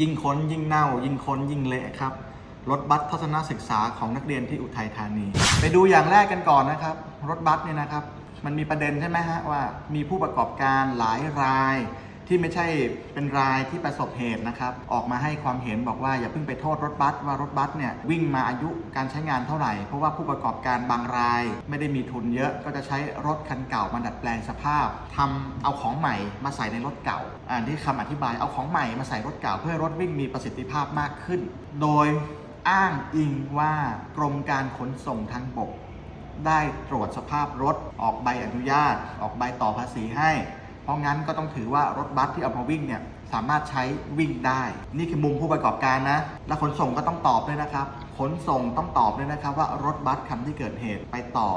ยิ่งค้นยิ่งเน่า ยิ่งค้นยิ่งเละครับรถบัสทัศนศึกษาของนักเรียนที่อุทัยธานี ไปดูอย่างแรกกันก่อนนะครับ รถบัสเนี่ยนะครับ มันมีประเด็นใช่ไหมฮะว่ามีผู้ประกอบการหลายราย ที่ไม่ใช่เป็นรายที่ประสบเหตุนะครับ ออกมาให้ความเห็นบอกว่าอย่าเพิ่งไปโทษรถบัสว่ารถบัสเนี่ยวิ่งมาอายุการใช้งานเท่าไหร่ เพราะว่าผู้ประกอบการบางราย ไม่ได้มีทุนเยอะก็จะใช้รถคันเก่ามาดัดแปลงสภาพทำเอาของใหม่มาใส่ในรถเก่าอ่านที่คำอธิบายเอาของใหม่มาใส่รถเก่า เพื่อรถวิ่งมีประสิทธิภาพมากขึ้น โดยอ้างอิงว่ากรมการขนส่งทางบก ได้ตรวจสภาพรถออกใบอนุญาต ออกใบต่อภาษีให้ เพราะงั้นก็ต้องถือว่ารถบัสที่เอามาวิ่งเนี่ยสามารถใช้วิ่งได้ นี่คือมุมผู้ประกอบการนะ และขนส่งก็ต้องตอบด้วยนะครับ ขนส่งต้องตอบด้วยนะครับ ว่ารถบัสคันที่เกิดเหตุไปต่อ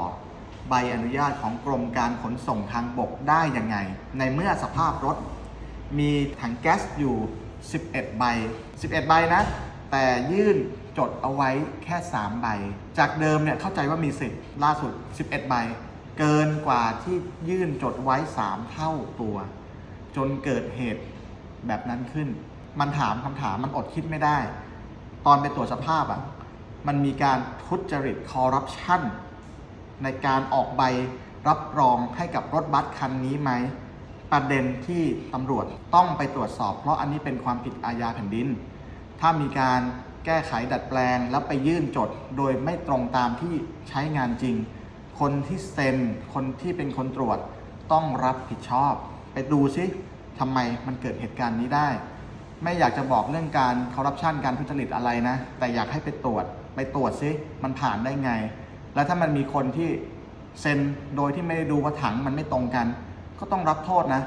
ใบอนุญาตของกรมการขนส่งทางบกได้ยังไง ในเมื่อสภาพรถ มีถังแก๊สอยู่ 11 ใบ 11 ใบนะ แต่ยื่นจดเอาไว้แค่ 3 ใบ จากเดิมเนี่ยเข้าใจว่ามี 10 ล่าสุด 11 ใบ เกินกว่าที่ยื่นจดไว้ 3 เท่าตัว จนเกิดเหตุแบบนั้นขึ้น มันถามคำถามมันอดคิดไม่ได้ ตอนไปตรวจสภาพอะ่ะ มันมีการทุจริตคอร์รัปชันในการออกใบรับรองให้กับรถบัสคันนี้ไหม ประเด็นที่ตำรวจต้องไปตรวจสอบ เพราะอันนี้เป็นความผิดอาญาแผ่นดิน ถ้ามีการแก้ไขดัดแปลงแล้วไปยื่นจด โดยไม่ตรงตามที่ใช้งานจริง คนที่เซ็นคนที่เป็นคนตรวจต้องรับผิดชอบ ไปดูซิทำไมมันเกิดเหตุการณ์นี้ได้ ไม่อยากจะบอกเรื่องการคอร์รัปชันการทุจริตอะไรนะ แต่อยากให้ไปตรวจ ไปตรวจซิมันผ่านได้ไง แล้วถ้ามันมีคนที่เซ็นโดยที่ไม่ได้ดูว่าถังมันไม่ตรงกัน ก็ต้องรับโทษนะ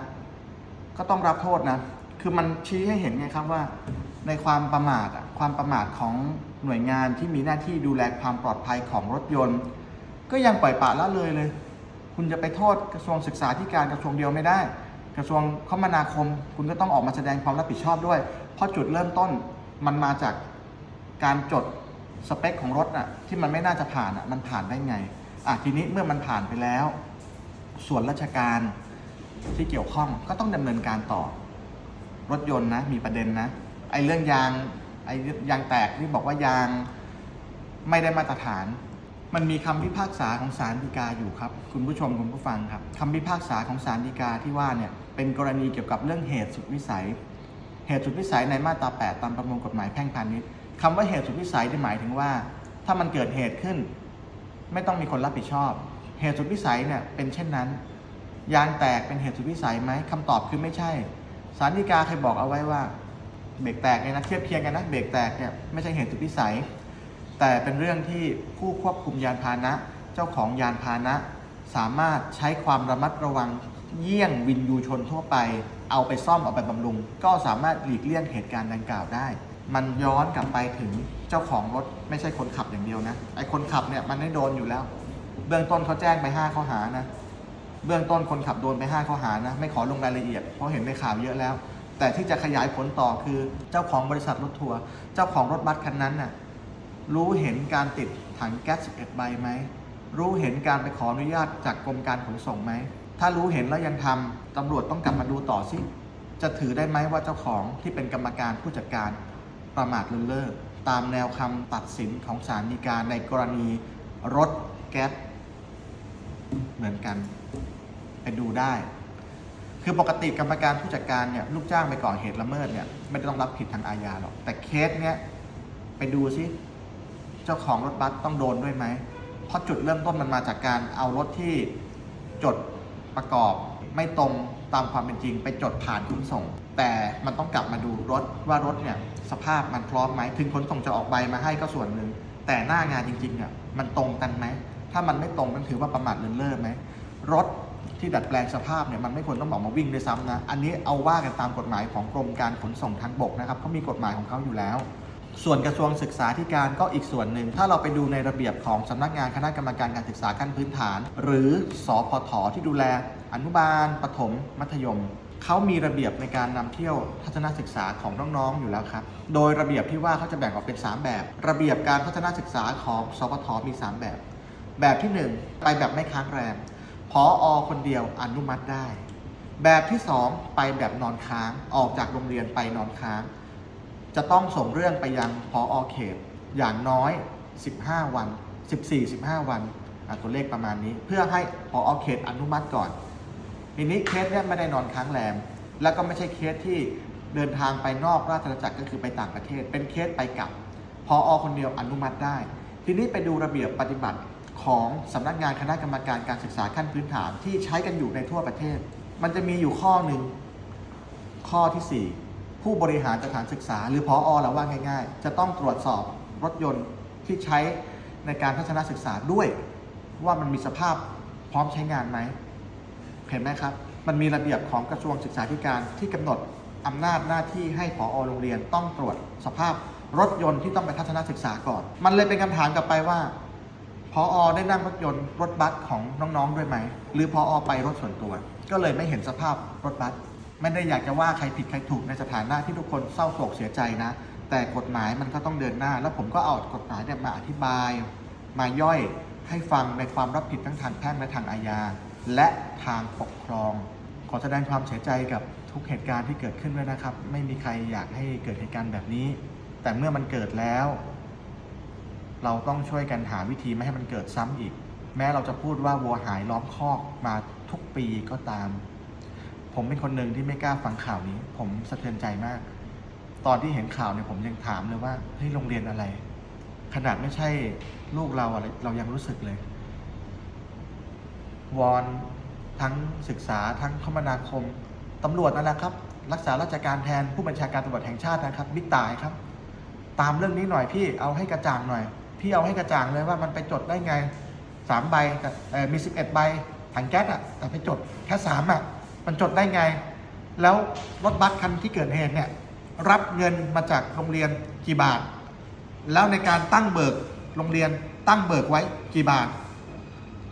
ก็ต้องรับโทษนะ คือมันชี้ให้เห็นไงครับว่า ในความประมาทอะความประมาทของหน่วยงานที่มีหน้าที่ดูแลความปลอดภัยของรถยนต์ ก็ยังปล่อยปละละเลยเลย คุณจะไปโทษกระทรวงศึกษาธิการกระทรวงเดียวไม่ได้ กระทรวงคมนาคม คุณก็ต้องออกมาแสดงความรับผิดชอบด้วย เพราะจุดเริ่มต้นมันมาจากการจดสเปคของรถน่ะที่มันไม่น่าจะผ่านอะมันผ่านได้ไงอะทีนี้เมื่อมันผ่านไปแล้ว ส่วนราชการที่เกี่ยวข้องก็ต้องดำเนินการต่อ รถยนต์นะมีประเด็นนะไอ้เรื่องยางไอ้ยางแตกที่บอกว่ายางไม่ได้มาตรฐาน มันมีคำพิพากษาของศาลฎีกาอยู่ครับ คุณผู้ชมคุณผู้ฟังครับคำพิพากษาของศาลฎีกาที่ว่าเนี่ยเป็นกรณีเกี่ยวกับเรื่องเหตุสุดวิสัย เหตุสุดวิสัยในมาตรา 8 ตามประมวลกฎหมายแพ่งพาณิชย์คำว่าเหตุสุดวิสัยที่หมายถึงว่า ถ้ามันเกิดเหตุขึ้น ไม่ต้องมีคนรับผิดชอบ เหตุสุดวิสัยเนี่ยเป็นเช่นนั้น ยางแตกเป็นเหตุสุดวิสัยไหมคำตอบคือไม่ใช่ศาลฎีกาเคยบอกเอาไว้ว่าเบรกแตกเนี่ยนะเทียบเคียงกันนะเบรกแตกเนี่ยไม่ใช่เหตุสุดวิสัย แต่เป็นเรื่องที่ผู้ควบคุมยานพาหนะ เจ้าของยานพาหนะ สามารถใช้ความระมัดระวังเยี่ยงวินยูชนทั่วไป เอาไปซ่อมเอาไปบำรุง ก็สามารถหลีกเลี่ยงเหตุการณ์ดังกล่าวได้ มันย้อนกลับไปถึงเจ้าของรถไม่ใช่คนขับอย่างเดียวนะไอ้คนขับเนี่ยมันได้โดนอยู่แล้ว เบื้องต้นเขาแจ้งไปห้าข้อหานะเบื้องต้นคนขับโดนไป 5 ข้อหานะไม่ขอลงรายละเอียดเพราะเห็นในข่าวเยอะแล้ว แต่ที่จะขยายผลต่อคือเจ้าของบริษัทรถทัวร์เจ้าของรถบัสคันนั้นน่ะ รู้เห็นการติดถังแก๊ส 11 ใบไหม รู้เห็นการไปขออนุญาตจากกรมการขนส่งไหม ถ้ารู้เห็นแล้วยังทำตำรวจต้องกลับมาดูต่อสิ จะถือได้ไหมว่าเจ้าของที่เป็นกรรมการผู้จัดการประมาทเลินเล่อตามแนวคำตัดสินของศาลฎีกาในกรณีรถแก๊สเหมือนกัน ไปดูได้ คือปกติกรรมการผู้จัดการเนี่ยลูกจ้างไปก่อเหตุละเมิดเนี่ยไม่ได้ต้องรับผิดทางอาญาหรอก แต่เคสเนี้ยไปดูซิ เจ้าของรถบัสต้องโดนด้วยไหม เพราะจุดเริ่มต้นมันมาจากการเอารถที่จดประกอบไม่ตรงตามความเป็นจริง ไปจดผ่านขนส่ง แต่มันต้องกลับมาดูรถว่ารถเนี่ยสภาพมันพร้อมไหมถึงขนส่งจะออกใบมาให้ก็ส่วนหนึ่งแต่หน้างานจริงๆอะมันตรงกันไหมถ้ามันไม่ตรงนั่นถือว่าประมาทเลินเล่อไหมรถที่ดัดแปลงสภาพเนี่ยมันไม่ควรต้องออกมาวิ่งด้วยซ้ำนะอันนี้เอาว่ากันตามกฎหมายของกรมการขนส่งทางบกนะครับเขามีกฎหมายของเขาอยู่แล้ว ส่วนกระทรวงศึกษาธิการก็อีกส่วนหนึ่ง ถ้าเราไปดูในระเบียบของสำนักงานคณะกรรมการการศึกษาขั้นพื้นฐาน หรือสอพทที่ดูแล อนุบาล ประถม มัธยมเขามีระเบียบในการนำเที่ยวทัศนศึกษาของน้องๆอยู่แล้วครับ โดยระเบียบที่ว่าเขาจะแบ่งออกเป็น 3 แบบ ระเบียบการพัฒนาศึกษาของสพทมี 3 แบบ แบบที่ 1 ไปแบบไม่ค้างแรมพออคนเดียวอนุมัติได้ แบบที่ 2 ไปแบบนอนค้างออกจากโรงเรียนไปนอนค้าง จะต้องส่งเรื่องไปยังพออเขต อย่างน้อย 15 วัน 14-15 วันตัวเลขประมาณนี้ เพื่อให้พออเขตอนุมัติก่อนทีนี้เคสเนี่ยไม่ได้นอนค้างแรม แล้วก็ไม่ใช่เคสที่เดินทางไปนอกราชอาณาจักรก็คือไปต่างประเทศ เป็นเคสไปกลับพออคนเดียวอนุมัติได้ ทีนี้ไปดูระเบียบปฏิบัติของสำนักงานคณะกรรมการการศึกษาขั้นพื้นฐานที่ใช้กันอยู่ในทั่วประเทศ มันจะมีอยู่ข้อหนึ่งข้อทีสี่4 ผู้บริหารสถานศึกษา หรือพออเราว่าง่าย ๆ จะต้องตรวจสอบรถยนต์ที่ใช้ในการทัศนศึกษาด้วย ว่ามันมีสภาพพร้อมใช้งานไหมเห็นไหมครับ มันมีระเบียบของกระทรวงศึกษาธิการที่กำหนดอำนาจหน้าที่ให้ผอโรงเรียนต้องตรวจสภาพรถยนต์ที่ต้องไปทัศนศึกษาก่อน มันเลยเป็นคำถามกลับไปว่าพออได้นั่งรถยนต์รถบัสของน้องๆด้วยไหม หรือพออไปรถส่วนตัว ก็เลยไม่เห็นสภาพรถบัส ไม่ได้อยากจะว่าใครผิดใครถูกในสถานะที่ทุกคนเศร้าโศกเสียใจนะ แต่กฎหมายมันก็ต้องเดินหน้า แล้วผมก็เอากฎหมายเนี่ยมาอธิบาย มาย่อยให้ฟังในความรับผิดทั้งทางแพ่งและทางอาญาและทางปกครอง ขอแสดงความเสียใจกับทุกเหตุการณ์ที่เกิดขึ้นด้วยนะครับ ไม่มีใครอยากให้เกิดเหตุการณ์แบบนี้ แต่เมื่อมันเกิดแล้ว เราต้องช่วยกันหาวิธีไม่ให้มันเกิดซ้ำอีก แม้เราจะพูดว่าวัวหายล้อมคอกมาทุกปีก็ตาม ผมเป็นคนหนึ่งที่ไม่กล้าฟังข่าวนี้ ผมสะเทือนใจมาก ตอนที่เห็นข่าวเนี่ยผมยังถามเลยว่าเฮ้ยโรงเรียนอะไร ขนาดไม่ใช่ลูกเราอะไรเรายังรู้สึกเลยวอนทั้งศึกษาทั้งคมนาคมตำรวจนั่นแหละครับ รักษาราชการแทนผู้บัญชาการตำรวจแห่งชาตินะครับบิ๊กตายครับ ตามเรื่องนี้หน่อยพี่เอาให้กระจ่างหน่อย พี่เอาให้กระจ่างเลยว่ามันไปจดได้ไงสามใบแต่มีสิบเอ็ดใบถังแก๊สอะแต่ไปจดแค่สามอะ มันจดได้ไง แล้วรถบัสคันที่เกิดเหตุเนี่ยรับเงินมาจากโรงเรียนกี่บาท แล้วในการตั้งเบิกโรงเรียนตั้งเบิกไว้กี่บาท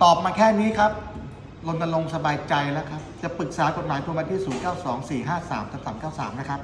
ตอบมาแค่นี้ครับรณรงค์สบายใจแล้วครับ จะปรึกษากฎหมายโทรมาที่ 0 9 2 4 5 3 3 9 3 นะครับ